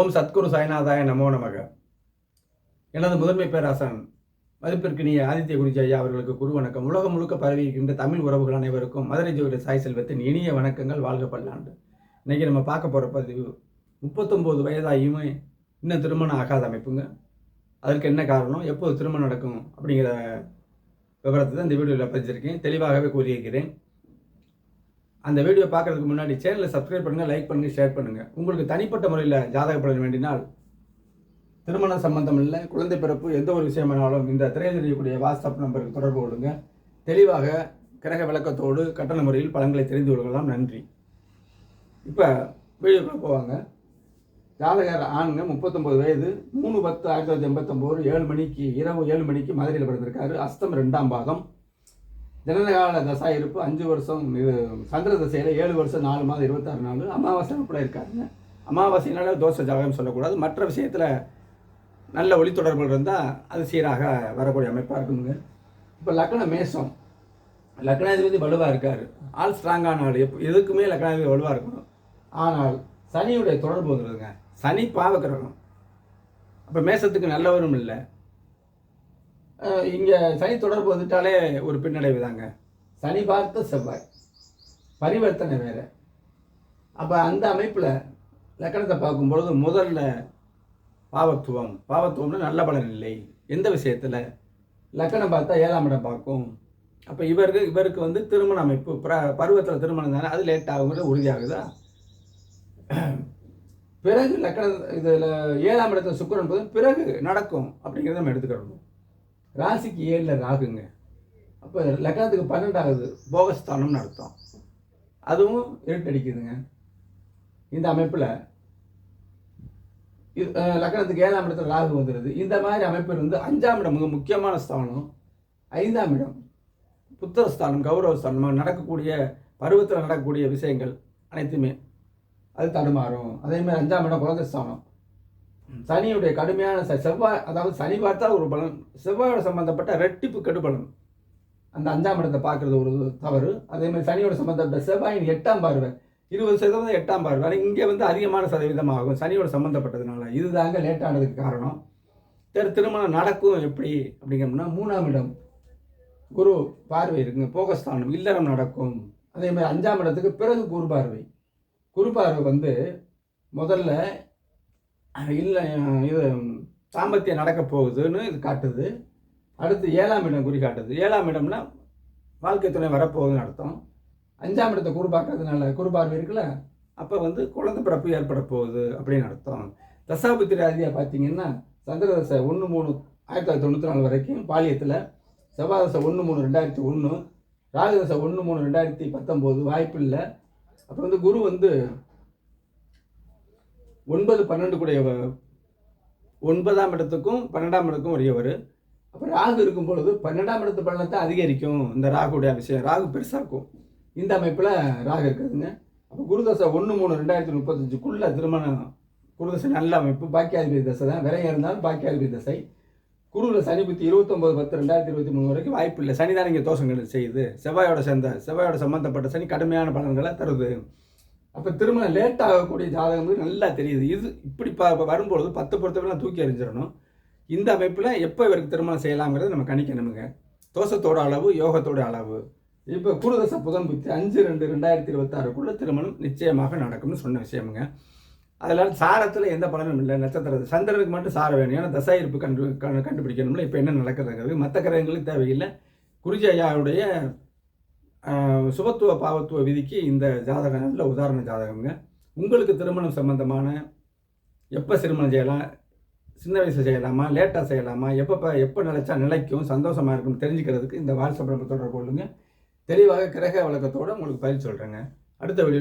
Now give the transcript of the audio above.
ஓம் சத்குரு சாய்நாதாய நமோ நமக. எனது முதன்மை பேராசன் மதிப்பிற்கினிய ஆதித்ய குருஜி ஐயா அவர்களுக்கு குரு வணக்கம். உலகம் முழுக்க பரவி இருக்கின்ற தமிழ் உறவுகள் அனைவருக்கும் மதுரை ஜோதி சாய் செல்வத்தின் இனிய வணக்கங்கள் வாழ்க பல்லாண்டு. இன்றைக்கி நம்ம பார்க்க போகிற பதிவு முப்பத்தொம்போது வயதாகியுமே இன்னும் திருமணம் ஆகாத அமைப்புங்க. அதற்கு என்ன காரணம் எப்போது திருமணம் நடக்கும் அப்படிங்கிற விவரத்தை தான் இந்த வீடியோவில் பதிச்சிருக்கேன் தெளிவாகவே கூறியிருக்கிறேன். அந்த வீடியோ பார்க்குறதுக்கு முன்னாடி சேனலை சப்ஸ்கிரைப் பண்ணுங்கள் லைக் பண்ணுங்கள் ஷேர் பண்ணுங்கள் உங்களுக்கு தனிப்பட்ட முறையில் ஜாதக பலன் வேண்டினால் திருமண சம்பந்தம் இல்லை குழந்தை பிறப்பு எந்த ஒரு விஷயமானாலும் இந்த திரையில் தெரியக்கூடிய வாட்ஸ்அப் நம்பருக்கு தொடர்பு கொள்ளுங்க. தெளிவாக கிரக விளக்கத்தோடு கட்டண முறையில் பலன்களை தெரிந்து கொள்ளலாம் நன்றி. இப்போ வீடியோக்குள்ளே போவாங்க. ஜாதகர் ஆணுங்க முப்பத்தொம்பது வயது மூணு பத்து ஆயிரத்தி தொள்ளாயிரத்தி எண்பத்தொம்போது ஏழு மணிக்கு இரவு ஏழு மணிக்கு மதுரையில் பிறந்திருக்காரு. அஸ்தம் ரெண்டாம் பாகம். ஜனனகால தசா இருப்பு அஞ்சு வருஷம் இது சந்திர தசையில் ஏழு வருஷம் நாலு மாதம் இருபத்தாறு நாள் அமாவாசை கூட இருக்காருங்க அமாவாசையினால தோசை ஜாகம் சொல்லக்கூடாது. மற்ற விஷயத்தில் நல்ல ஒளி தொடர்புகள் இருந்தால் அது சீராக வரக்கூடிய அமைப்பாக இருக்குங்க. இப்போ லக்ன மேஷம். லக்னாதிபதி வலுவாக இருக்கார். ஆள் ஸ்ட்ராங்கான ஆள் எப்போ எதுக்குமே லக்னாதிபதி வலுவாக இருக்கணும். ஆனால் சனியுடைய தொடர்பு வந்துடுதுங்க சனி பாவக்கிரகம் அப்போ மேசத்துக்கு நல்லவரும் இல்லை. இங்கே சனி தொடர்பு வந்துட்டாலே ஒரு பின்னடைவு தாங்க. சனி பார்த்த செவ்வாய். பரிவர்த்தனை வேறு. அப்போ அந்த அமைப்பில் லக்கணத்தை பார்க்கும்பொழுது முதல்ல பாவத்துவம். பாவத்துவம்னா நல்ல பலன் இல்லை. எந்த விஷயத்தில்? லக்கணம் பார்த்தா ஏழாம் இடம் பார்க்கும். அப்போ இவருக்கு இவருக்கு வந்து திருமண அமைப்பு பிர பருவத்தில் திருமணம் தானே அது லேட் ஆகுங்கிறது உறுதியாகுதா? பிறகு லக்கண இதில் ஏழாம் இடத்துல சுக்கரன் போது பிறகு நடக்கும் அப்படிங்கிறத நம்ம எடுத்துக்கிடணும். ராசிக்கு ஏழில் ராகுங்க. அப்போ லக்னத்துக்கு பன்னெண்டாவது போகஸ்தானம்னு அர்த்தம். அதுவும் இருட்டடிக்குதுங்க. இந்த அமைப்பில் இது லக்னத்துக்கு ஏழாம் இடத்துல ராகு வந்துடுது இந்த மாதிரி அமைப்பு இருந்து அஞ்சாம் இடம் மிக முக்கியமான ஸ்தானம். ஐந்தாம் இடம் புத்திரஸ்தானம் கௌரவஸ்தானம். நடக்கக்கூடிய பருவத்தில் நடக்கக்கூடிய விஷயங்கள் அனைத்துமே. அது தடுமாறும். அதே மாதிரி அஞ்சாம் இடம் குழந்தை ஸ்தானம். சனியுடைய கடுமையான செவ்வாய் அதாவது சனி பார்த்தா ஒரு பலன் செவ்வாயோட சம்பந்தப்பட்ட ரெட்டிப்பு கெடுபலன் அந்த அஞ்சாம் இடத்தை பார்க்கறது ஒரு தவறு. அதே மாதிரி சனியோட சம்பந்தப்பட்ட செவ்வாயின் எட்டாம் பார்வை. இருபது சதவீதம் எட்டாம் பார்வை. ஆனால் இங்கே வந்து அதிகமான சதவீதம் ஆகும் சனியோட சம்மந்தப்பட்டதுனால இதுதாங்க லேட்டானதுக்கு காரணம். திரு திருமணம் நடக்கும் எப்படி அப்படிங்கிறோம்னா மூணாம் இடம் குரு பார்வை இருக்குங்க. போகஸ்தானம் இல்லறம் நடக்கும். அதே மாதிரி அஞ்சாம் இடத்துக்கு பிறகு குரு பார்வை. குரு பார்வை வந்து முதல்ல இல்லை இது சாம்பத்தியம் நடக்க போகுதுன்னு இது காட்டுது. அடுத்து ஏழாம் இடம் குறி காட்டுது. ஏழாம் இடம்னா வாழ்க்கை துணை வரப்போகுதுன்னு அர்த்தம். அஞ்சாம் இடத்தை குரு குறுபார்வை இருக்குல்ல அப்போ வந்து குழந்தை பிறப்பு ஏற்பட போகுது அப்படின்னு அர்த்தம். தசாபுத்திர ரீதியாக பார்த்தீங்கன்னா சந்திரதசை ஒன்று மூணு ஆயிரத்தி தொள்ளாயிரத்தி தொண்ணூற்றி நாலு வரைக்கும் பாலியத்தில் செவ்வாதசை ஒன்று மூணு ரெண்டாயிரத்தி ஒன்று ராகுதசை ஒன்று மூணு ரெண்டாயிரத்தி பத்தொம்போது வாய்ப்பு இல்லை அப்புறம் வந்து குரு வந்து ஒன்பது பன்னெண்டு கூடிய ஒன்பதாம் இடத்துக்கும் பன்னெண்டாம் இடத்துக்கும் உரியவர். அப்போ ராகு இருக்கும் பொழுது பன்னெண்டாம் இடத்து பலனத்தை அதிகரிக்கும். இந்த ராகுடைய விஷயம் ராகு பெருசாக இருக்கும். இந்த அமைப்பில் ராகு இருக்குதுங்க. அப்போ குருதசை ஒன்று மூணு ரெண்டாயிரத்தி முப்பத்தஞ்சுக்குள்ள திருமணம். குருதசை நல்ல அமைப்பு. பாக்கியாதிபதி தசை தான். விரையம் இருந்தாலும் பாக்கியாதிபதி தசை. குருவில் சனி புத்தி இருபத்தொம்பது பத்து ரெண்டாயிரத்தி இருபத்தி மூணு வரைக்கும் வாய்ப்பு இல்லை சனி தான் இங்கே தோஷங்கள் செய்யுது. செவ்வாயோட சேர்ந்த செவ்வாயோட சம்மந்தப்பட்ட சனி கடுமையான பலன்களை தருது. அப்போ திருமணம் லேட் ஆகக்கூடிய ஜாதகம் வந்து நல்லா தெரியுது. இது இப்படி ப வரும்பொழுது பத்து பொறுத்தவரைலாம் தூக்கி எறிஞ்சிடணும். இந்த அமைப்பில் எப்போ இவருக்கு திருமணம் செய்யலாங்கிறத நம்ம கணிக்கணுமுங்க தோஷத்தோட அளவு யோகத்தோட அளவு. இப்போ குருதச புதன் புத்தி அஞ்சு ரெண்டு ரெண்டாயிரத்தி இருபத்தாறுக்குள்ளே திருமணம் நிச்சயமாக நடக்கும்னு சொன்ன விஷயமுங்க. அதில் சாரத்தில் எந்த பலனும் இல்லை. நட்சத்திரத்து சந்திரனுக்கு மட்டும் சாரம் வேணும். ஏன்னா தசா இருப்பு கண்டு கண்டுபிடிக்கணும்ல. இப்போ என்ன நடக்கிறதுங்கிறது மற்ற கிரகங்களுக்கு தேவையில்லை. குருஜி ஐயாவுடைய சுபத்துவ பாவத்துவ விதிக்கு இந்த ஜாதகம் நல்ல உதாரண ஜாதகம்ங்க. உங்களுக்கு திருமணம் சம்பந்தமான எப்போ திருமணம் செய்யலாம்? சின்ன வயசில் செய்யலாமா? லேட்டாக செய்யலாமா? எப்போ எப்போ நிலைச்சா நிலைக்கும் சந்தோஷமாக இருக்கும் தெரிஞ்சுக்கிறதுக்கு இந்த வாட்ஸ்அப் நம்பர் தொடர்பு கொள்ளுங்க. தெளிவாக கிரக வழக்கத்தோடு உங்களுக்கு பதில் சொல்கிறேங்க அடுத்த வீடியோ